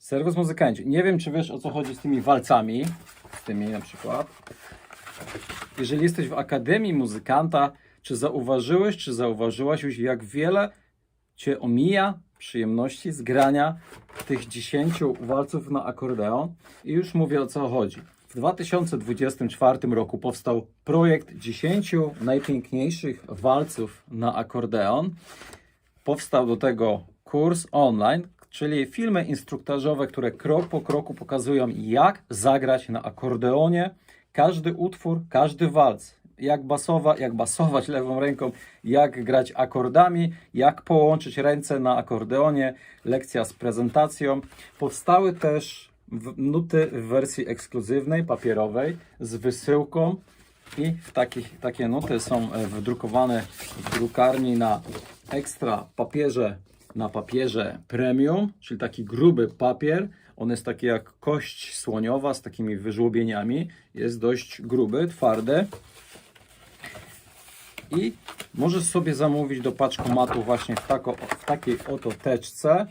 Serwus muzykanci. Nie wiem, czy wiesz o co chodzi z tymi walcami. Z tymi na przykład. Jeżeli jesteś w Akademii Muzykanta, czy zauważyłeś, czy zauważyłaś już, jak wiele cię omija przyjemności z grania tych 10 walców na akordeon? I już mówię o co chodzi. W 2024 roku powstał projekt 10 najpiękniejszych walców na akordeon. Powstał do tego kurs online, czyli filmy instruktażowe, które krok po kroku pokazują, jak zagrać na akordeonie każdy utwór, każdy walc. Jak, basowa, jak basować lewą ręką, jak grać akordami, jak połączyć ręce na akordeonie, lekcja z prezentacją. Powstały też nuty w wersji ekskluzywnej, papierowej, z wysyłką i takich, takie nuty są e, wydrukowane w drukarni na ekstra papierze, na papierze premium, czyli taki gruby papier. On jest taki jak kość słoniowa z takimi wyżłobieniami. Jest dość gruby, twardy. I możesz sobie zamówić do paczkomatu właśnie w, tako, w takiej oto teczce.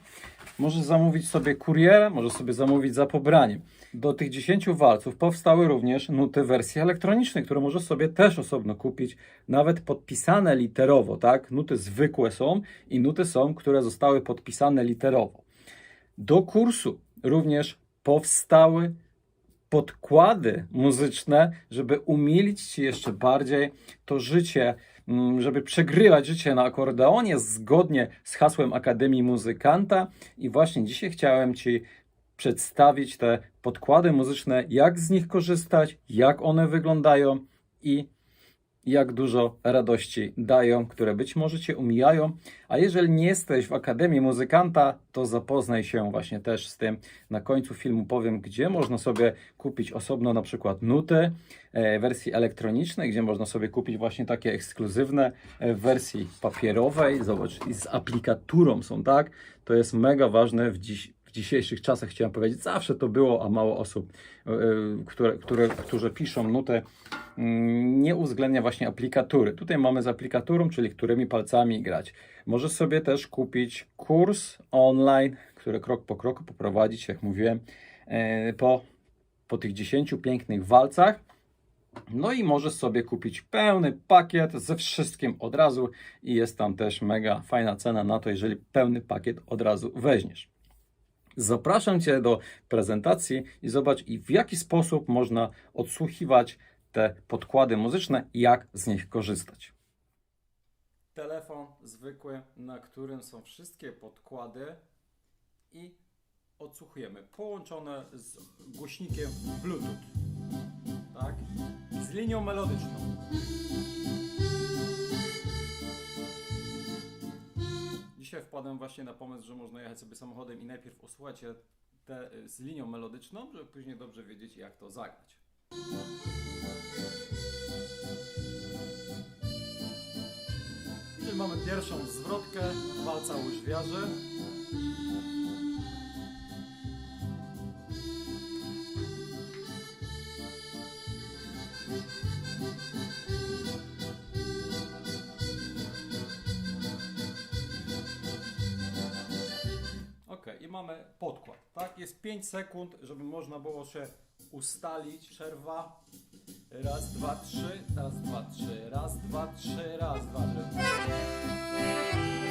Możesz zamówić sobie kurierem, możesz sobie zamówić za pobraniem. Do tych 10 walców powstały również nuty wersji elektronicznej, które możesz sobie też osobno kupić, nawet podpisane literowo, tak? Nuty zwykłe są i nuty są, które zostały podpisane literowo. Do kursu również powstały podkłady muzyczne, żeby umilić Ci jeszcze bardziej to życie, żeby przegrywać życie na akordeonie zgodnie z hasłem Akademii Muzykanta. I właśnie dzisiaj chciałem Ci przedstawić te podkłady muzyczne, jak z nich korzystać, jak one wyglądają i jak dużo radości dają, które być może Cię umijają. A jeżeli nie jesteś w Akademii Muzykanta, to zapoznaj się właśnie też z tym. Na końcu filmu powiem, gdzie można sobie kupić osobno na przykład nuty e, w wersji elektronicznej, gdzie można sobie kupić właśnie takie ekskluzywne e, w wersji papierowej. Zobacz, z aplikaturą są, tak? To jest mega ważne w dziś, w dzisiejszych czasach chciałem powiedzieć, zawsze to było, a mało osób, e, e, które, które, którzy piszą nutę, nie uwzględnia właśnie aplikatury. Tutaj mamy z aplikaturą, czyli którymi palcami grać. Możesz sobie też kupić kurs online, który krok po kroku poprowadzi jak mówiłem, e, po, po tych 10 pięknych walcach. No i możesz sobie kupić pełny pakiet ze wszystkim od razu i jest tam też mega fajna cena na to, jeżeli pełny pakiet od razu weźmiesz. Zapraszam Cię do prezentacji i zobacz, w jaki sposób można odsłuchiwać te podkłady muzyczne i jak z nich korzystać. Telefon zwykły, na którym są wszystkie podkłady i odsłuchujemy. Połączone z głośnikiem Bluetooth, tak? Z linią melodyczną. Dzisiaj wpadłem właśnie na pomysł, że można jechać sobie samochodem i najpierw osłuchać te y, z linią melodyczną, żeby później dobrze wiedzieć, jak to zagrać. Czyli mamy pierwszą zwrotkę walca łyżwiarzy. Ok, i mamy podkład. Tak, jest 5 sekund, żeby można było się ustalić. Przerwa. Raz, dwa, trzy, raz, dwa, trzy, raz, dwa, trzy, raz, dwa, trzy.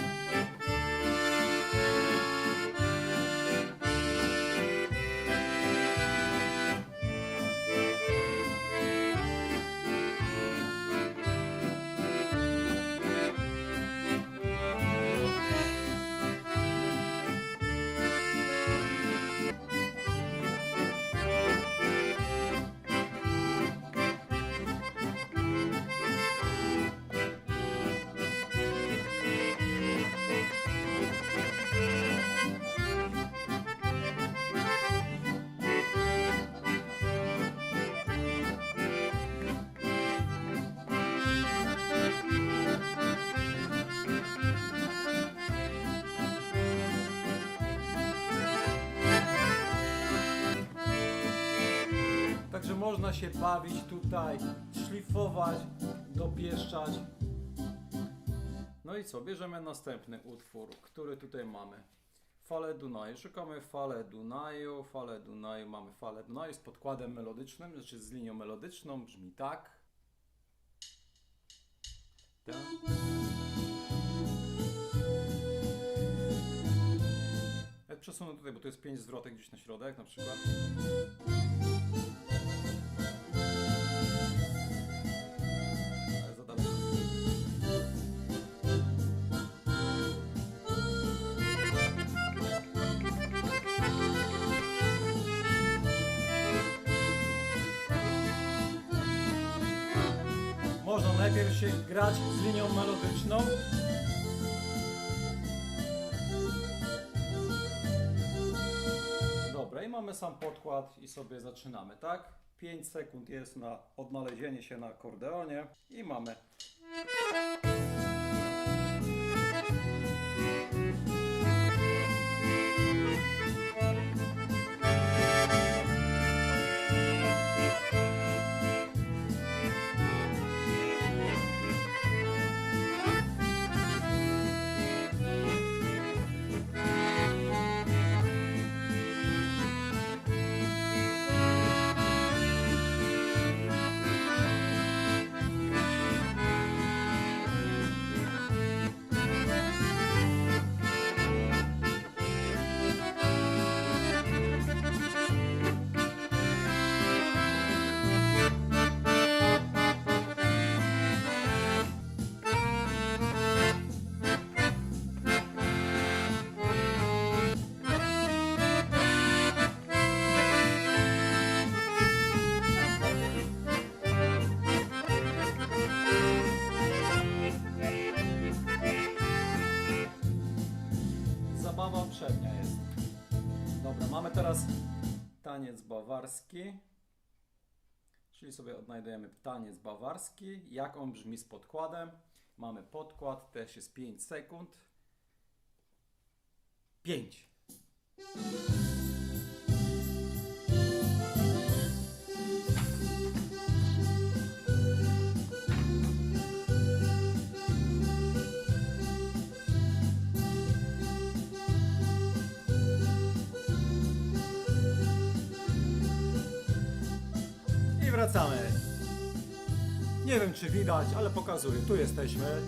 Można się bawić tutaj, szlifować, dopieszczać. No i co, bierzemy następny utwór, który tutaj mamy. Fale Dunaju. Szukamy fale Dunaju. Fale Dunaju. Mamy falę Dunaju z podkładem melodycznym, znaczy z linią melodyczną. Brzmi tak. Ta. Ja przesunę tutaj, bo to jest pięć zwrotek gdzieś na środek na przykład. Najpierw się grać z linią melodyczną. Dobra, i mamy sam podkład i sobie zaczynamy, tak? 5 sekund jest na odnalezienie się na akordeonie i mamy. Teraz taniec bawarski. Czyli sobie odnajdujemy taniec bawarski. Jak on brzmi z podkładem? Mamy podkład, też jest 5 sekund. 5. wracamy. Nie wiem czy widać, ale pokazuję. Tu jesteśmy.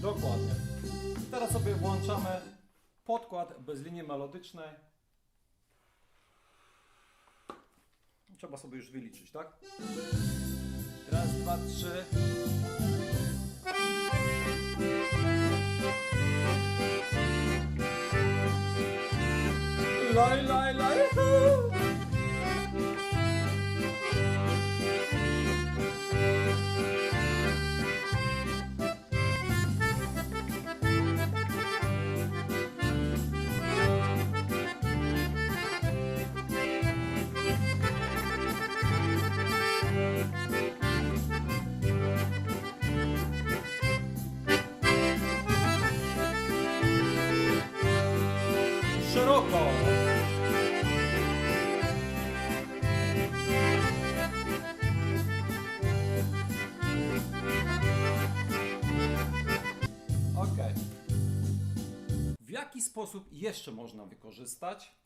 Dokładnie. Teraz sobie włączamy podkład bez linii melodycznej. Trzeba sobie już wyliczyć, tak? Raz, dwa, trzy. Laj, laj, laj, sposób jeszcze można wykorzystać,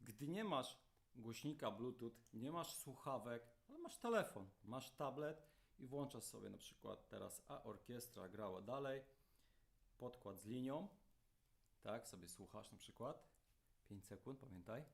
gdy nie masz głośnika Bluetooth, nie masz słuchawek, ale masz telefon, masz tablet i włączasz sobie na przykład teraz A orkiestra grała dalej, podkład z linią, tak, sobie słuchasz na przykład. 5 sekund, pamiętaj.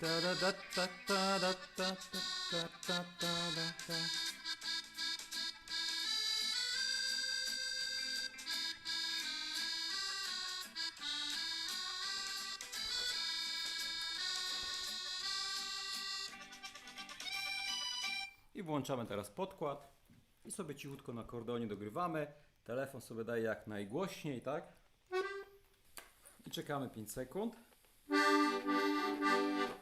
Ta da ta. I włączamy teraz podkład i sobie cichutko na akordeonie dogrywamy. Telefon sobie daje jak najgłośniej, tak? I czekamy 5 sekund. ねえねえ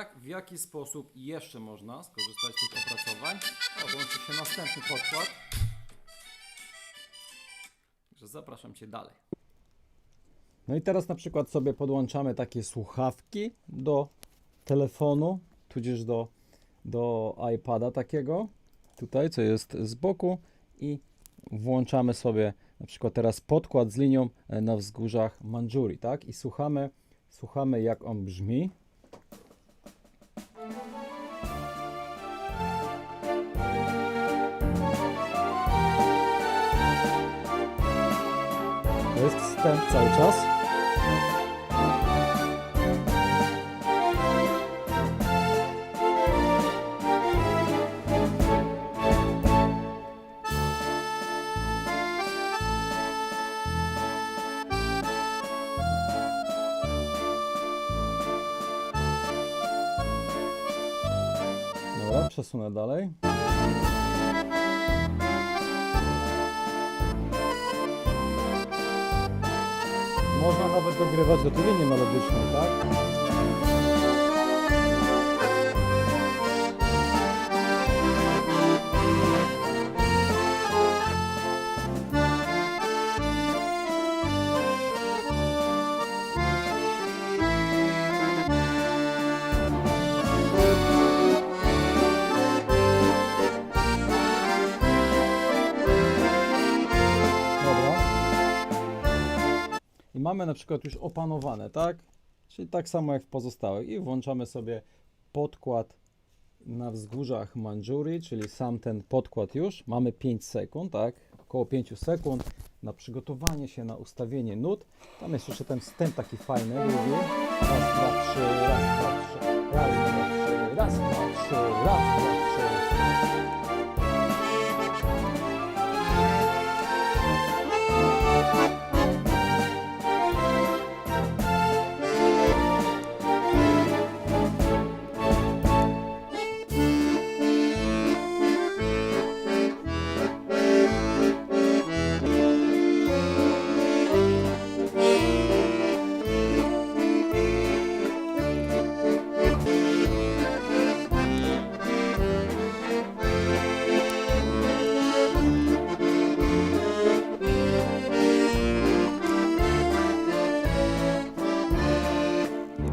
Jak, w jaki sposób jeszcze można skorzystać z tych opracowań? O, się następny podkład. Także zapraszam Cię dalej. No i teraz na przykład sobie podłączamy takie słuchawki do telefonu, tudzież do, do iPada takiego, tutaj co jest z boku i włączamy sobie na przykład teraz podkład z linią e, na wzgórzach Mandżuri, tak? I słuchamy, słuchamy jak on brzmi. Cały czas. Przesunę dalej. Można nawet dogrywać do tej linii melodycznej, tak? Mamy na przykład już opanowane, tak? Czyli tak samo jak w pozostałych. I włączamy sobie podkład na wzgórzach Mandżuri, czyli sam ten podkład już. Mamy 5 sekund, tak? Około 5 sekund na przygotowanie się, na ustawienie nut. Tam jest jeszcze ten wstęp taki fajny. Raz, dwa, trzy, raz, dwa, trzy, raz, dwa, trzy, raz, dwa, trzy, raz, dwa, trzy.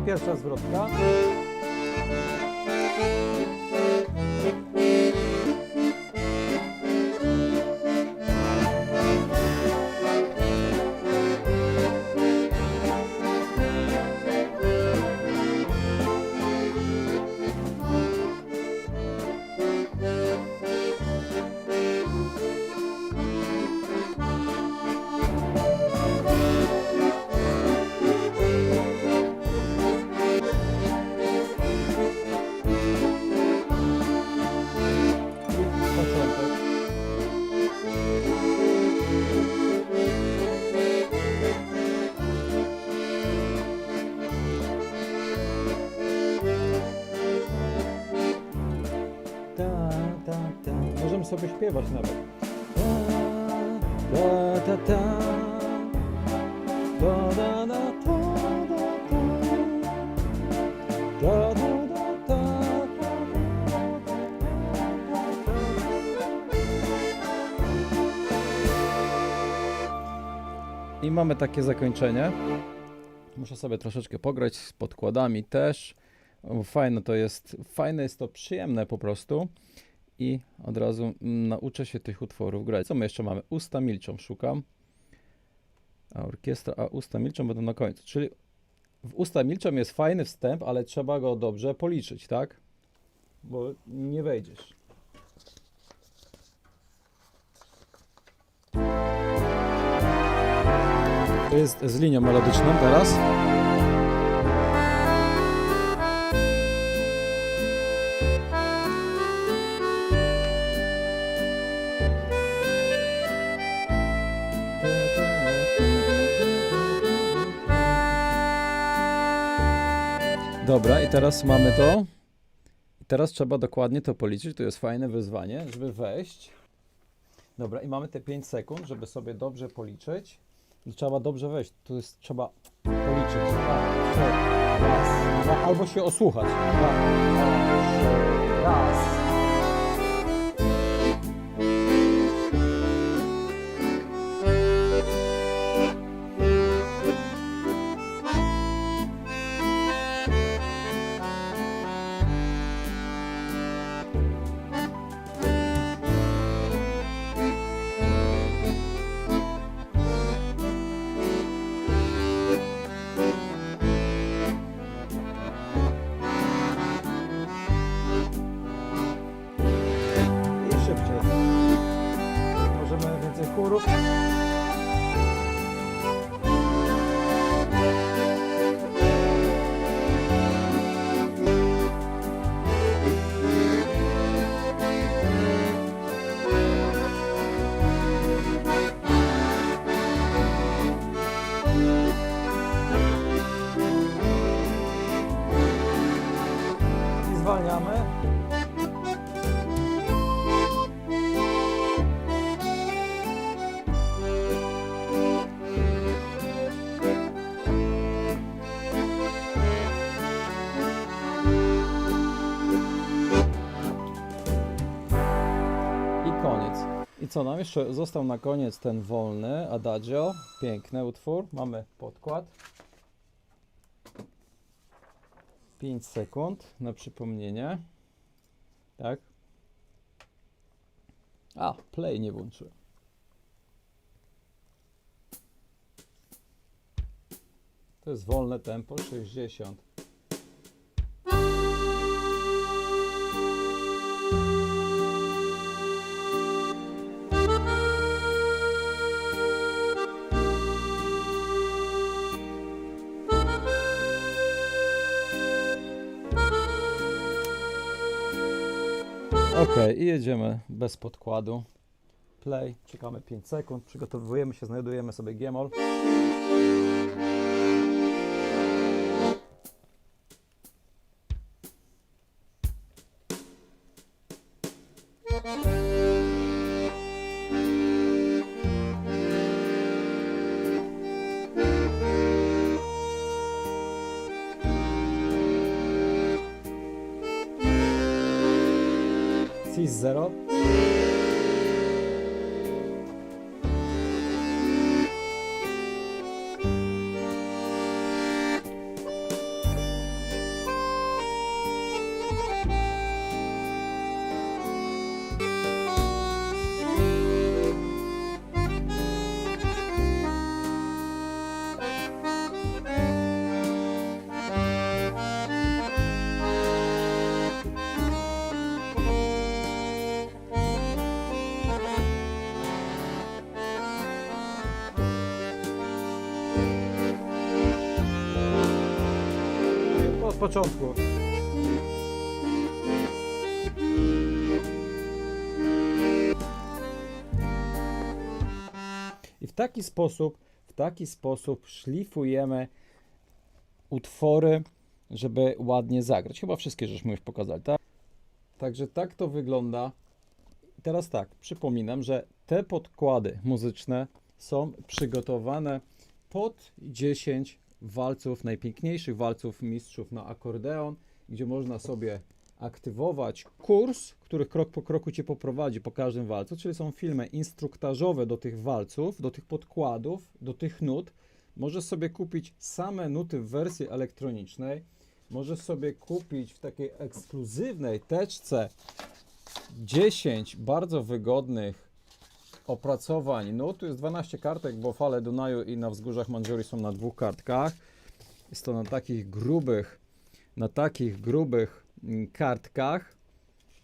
Pierwsza zwrotka. Sobie śpiewać nawet. Da, da, da, da, da, I mamy takie zakończenie. Muszę sobie troszeczkę pograć z podkładami też. Fajne to jest, fajne jest to, przyjemne po prostu. I od razu nauczę się tych utworów grać. Co my jeszcze mamy? Usta milczą, szukam. A orkiestra, a usta milczą będą na końcu. Czyli w usta milczą jest fajny wstęp, ale trzeba go dobrze policzyć, tak? Bo nie wejdziesz. To jest z linią melodyczną teraz. Teraz mamy to. I teraz trzeba dokładnie to policzyć. To jest fajne wyzwanie, żeby wejść. Dobra, i mamy te 5 sekund, żeby sobie dobrze policzyć. I trzeba dobrze wejść. Tu jest trzeba policzyć. Dwa, trzy, Raz, No, albo się osłuchać. dwa, trzy, raz. Co nam jeszcze został na koniec ten wolny Adagio. Piękny utwór. Mamy podkład. 5 sekund na przypomnienie. Tak. A, play nie włączyłem. To jest wolne tempo 60. i jedziemy bez podkładu. Play, czekamy 5 sekund, przygotowujemy się, znajdujemy sobie Giemol. 0. początku. I w taki sposób, w taki sposób szlifujemy utwory, żeby ładnie zagrać. Chyba wszystkie żeśmy już pokazali, tak? Także tak to wygląda. Teraz tak, przypominam, że te podkłady muzyczne są przygotowane pod 10 walców, najpiękniejszych walców mistrzów na akordeon, gdzie można sobie aktywować kurs, który krok po kroku Cię poprowadzi po każdym walcu, czyli są filmy instruktażowe do tych walców, do tych podkładów, do tych nut. Możesz sobie kupić same nuty w wersji elektronicznej, możesz sobie kupić w takiej ekskluzywnej teczce 10 bardzo wygodnych opracowań. No tu jest 12 kartek, bo fale Dunaju i na wzgórzach Mandżurii są na dwóch kartkach. Jest to na takich grubych, na takich grubych mm, kartkach,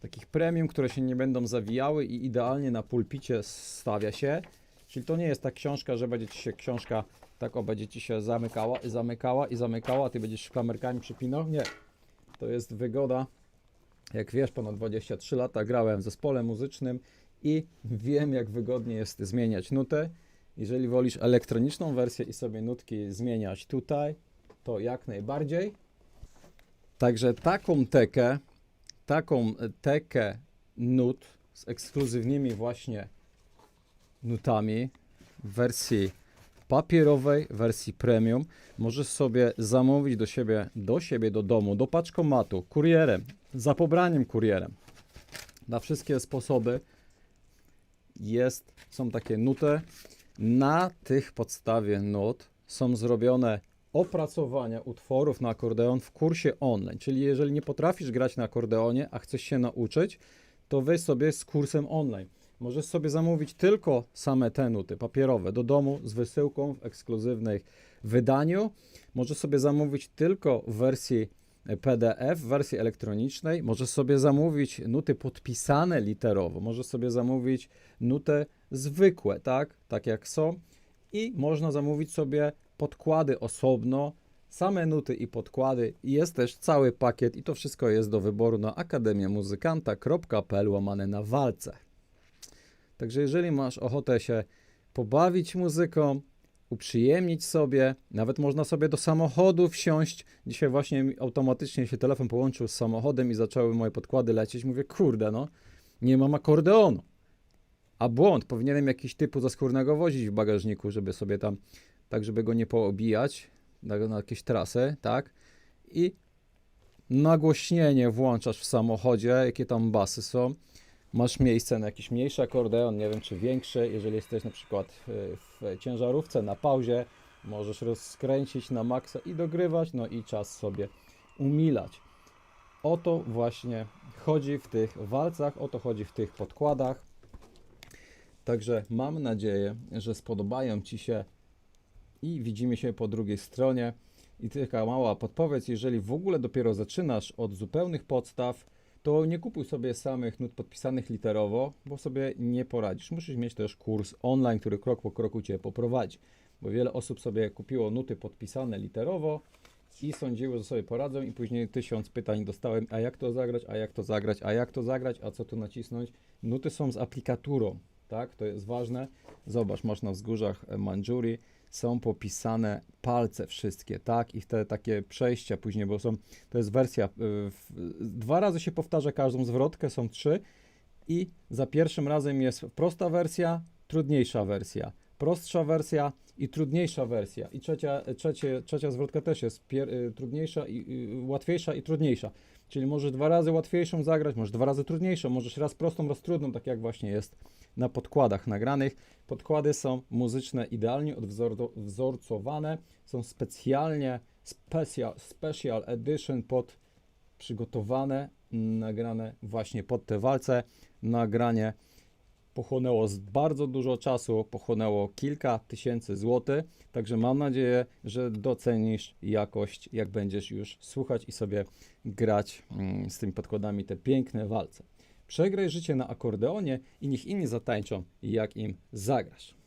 takich premium, które się nie będą zawijały i idealnie na pulpicie stawia się. Czyli to nie jest ta książka, że będzie ci się książka tak o, będzie ci się zamykała i zamykała i zamykała, a ty będziesz klamerkami przypinał. Nie. To jest wygoda. Jak wiesz, ponad 23 lata grałem w zespole muzycznym i wiem, jak wygodnie jest zmieniać nutę. Jeżeli wolisz elektroniczną wersję i sobie nutki zmieniać tutaj, to jak najbardziej. Także taką tekę, taką tekę nut z ekskluzywnymi właśnie nutami w wersji papierowej wersji premium. Możesz sobie zamówić do siebie, do siebie, do domu, do paczkomatu, kurierem, za pobraniem kurierem. Na wszystkie sposoby jest, są takie nuty. Na tych podstawie nut są zrobione opracowania utworów na akordeon w kursie online. Czyli jeżeli nie potrafisz grać na akordeonie, a chcesz się nauczyć, to weź sobie z kursem online. Możesz sobie zamówić tylko same te nuty papierowe do domu z wysyłką w ekskluzywnym wydaniu. Możesz sobie zamówić tylko w wersji PDF, w wersji elektronicznej. Możesz sobie zamówić nuty podpisane literowo. Możesz sobie zamówić nuty zwykłe, tak? Tak jak są. I można zamówić sobie podkłady osobno, same nuty i podkłady. Jest też cały pakiet i to wszystko jest do wyboru na akademiamuzykanta.pl łamane na walce. Także jeżeli masz ochotę się pobawić muzyką, uprzyjemnić sobie, nawet można sobie do samochodu wsiąść. Dzisiaj właśnie automatycznie się telefon połączył z samochodem i zaczęły moje podkłady lecieć. Mówię, kurde, no, nie mam akordeonu. A błąd, powinienem jakiś typu zaskórnego wozić w bagażniku, żeby sobie tam, tak żeby go nie poobijać na, na jakieś trasy, tak? I nagłośnienie włączasz w samochodzie, jakie tam basy są. Masz miejsce na jakiś mniejszy akordeon, nie wiem czy większy. Jeżeli jesteś na przykład y, w ciężarówce na pauzie, możesz rozkręcić na maksa i dogrywać, no i czas sobie umilać. O to właśnie chodzi w tych walcach, o to chodzi w tych podkładach. Także mam nadzieję, że spodobają Ci się i widzimy się po drugiej stronie. I taka mała podpowiedź, jeżeli w ogóle dopiero zaczynasz od zupełnych podstaw, to nie kupuj sobie samych nut podpisanych literowo, bo sobie nie poradzisz. Musisz mieć też kurs online, który krok po kroku Cię poprowadzi. Bo wiele osób sobie kupiło nuty podpisane literowo i sądziło, że sobie poradzą i później tysiąc pytań dostałem, a jak to zagrać, a jak to zagrać, a jak to zagrać, a co tu nacisnąć. Nuty są z aplikaturą, tak? To jest ważne. Zobacz, masz na wzgórzach e, Mandżuri, są popisane palce wszystkie, tak? I te takie przejścia później, bo są, to jest wersja, y, dwa razy się powtarza każdą zwrotkę, są trzy i za pierwszym razem jest prosta wersja, trudniejsza wersja, prostsza wersja i trudniejsza wersja. I trzecia, trzecie, trzecia zwrotka też jest y, trudniejsza i y, łatwiejsza i trudniejsza. Czyli możesz dwa razy łatwiejszą zagrać, możesz dwa razy trudniejszą, możesz raz prostą, raz trudną, tak jak właśnie jest na podkładach nagranych. Podkłady są muzyczne, idealnie odwzorcowane, są specjalnie special, special edition pod przygotowane, nagrane właśnie pod te walce. Nagranie pochłonęło bardzo dużo czasu, pochłonęło kilka tysięcy złotych, także mam nadzieję, że docenisz jakość, jak będziesz już słuchać i sobie grać mm, z tymi podkładami te piękne walce. Przegraj życie na akordeonie i niech inni zatańczą, jak im zagrasz.